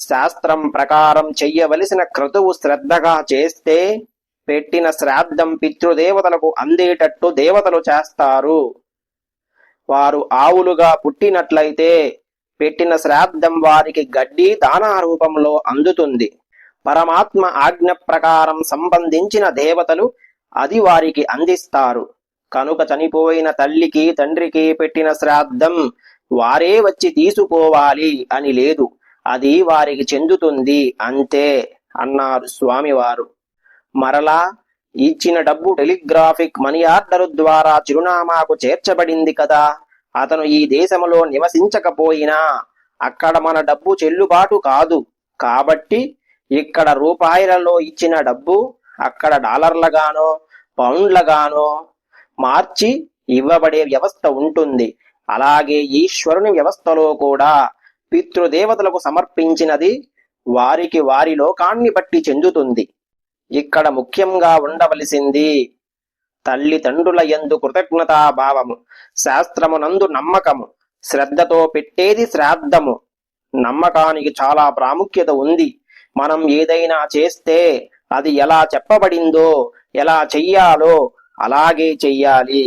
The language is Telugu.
శాస్త్రం ప్రకారం చెయ్యవలసిన క్రతువు శ్రద్ధగా చేస్తే పెట్టిన శ్రాద్ధం పితృదేవతలకు అందేటట్టు దేవతలు చేస్తారు. వారు ఆవులుగా పుట్టినట్లయితే పెట్టిన శ్రాద్ధం వారికి గడ్డి దానా రూపంలో అందుతుంది. పరమాత్మ ఆజ్ఞ ప్రకారం సంబంధించిన దేవతలు అది వారికి అందిస్తారు. కనుక చనిపోయిన తల్లికి తండ్రికి పెట్టిన శ్రాద్ధం వారే వచ్చి తీసుకోవాలి అని లేదు. అది వారికి చెందుతుంది అంతే అన్నారు స్వామివారు. మరలా ఇచ్చిన డబ్బు టెలిగ్రాఫిక్ మనీ ఆర్డర్ ద్వారా చిరునామాకు చేర్చబడింది కదా. అతను ఈ దేశంలో నివసించకపోయినా అక్కడ మన డబ్బు చెల్లుబాటు కాదు. కాబట్టి ఇక్కడ రూపాయలలో ఇచ్చిన డబ్బు అక్కడ డాలర్లగానో పౌండ్లగానో మార్చి ఇవ్వబడే వ్యవస్థ ఉంటుంది. అలాగే ఈశ్వరుని వ్యవస్థలో కూడా పితృదేవతలకు సమర్పించినది వారికి వారి లోకాన్ని బట్టి చెందుతుంది. ఇక్కడ ముఖ్యంగా ఉండవలసింది తల్లిదండ్రుల యందు కృతజ్ఞతాభావము శాస్త్రమునందు నమ్మకము శ్రద్ధతో పెట్టేది శ్రాద్ధము. నమ్మకానికి చాలా ప్రాముఖ్యత ఉంది. మనం ఏదైనా చేస్తే అది ఎలా చెప్పబడిందో ఎలా చెయ్యాలో అలాగే చెయ్యాలి.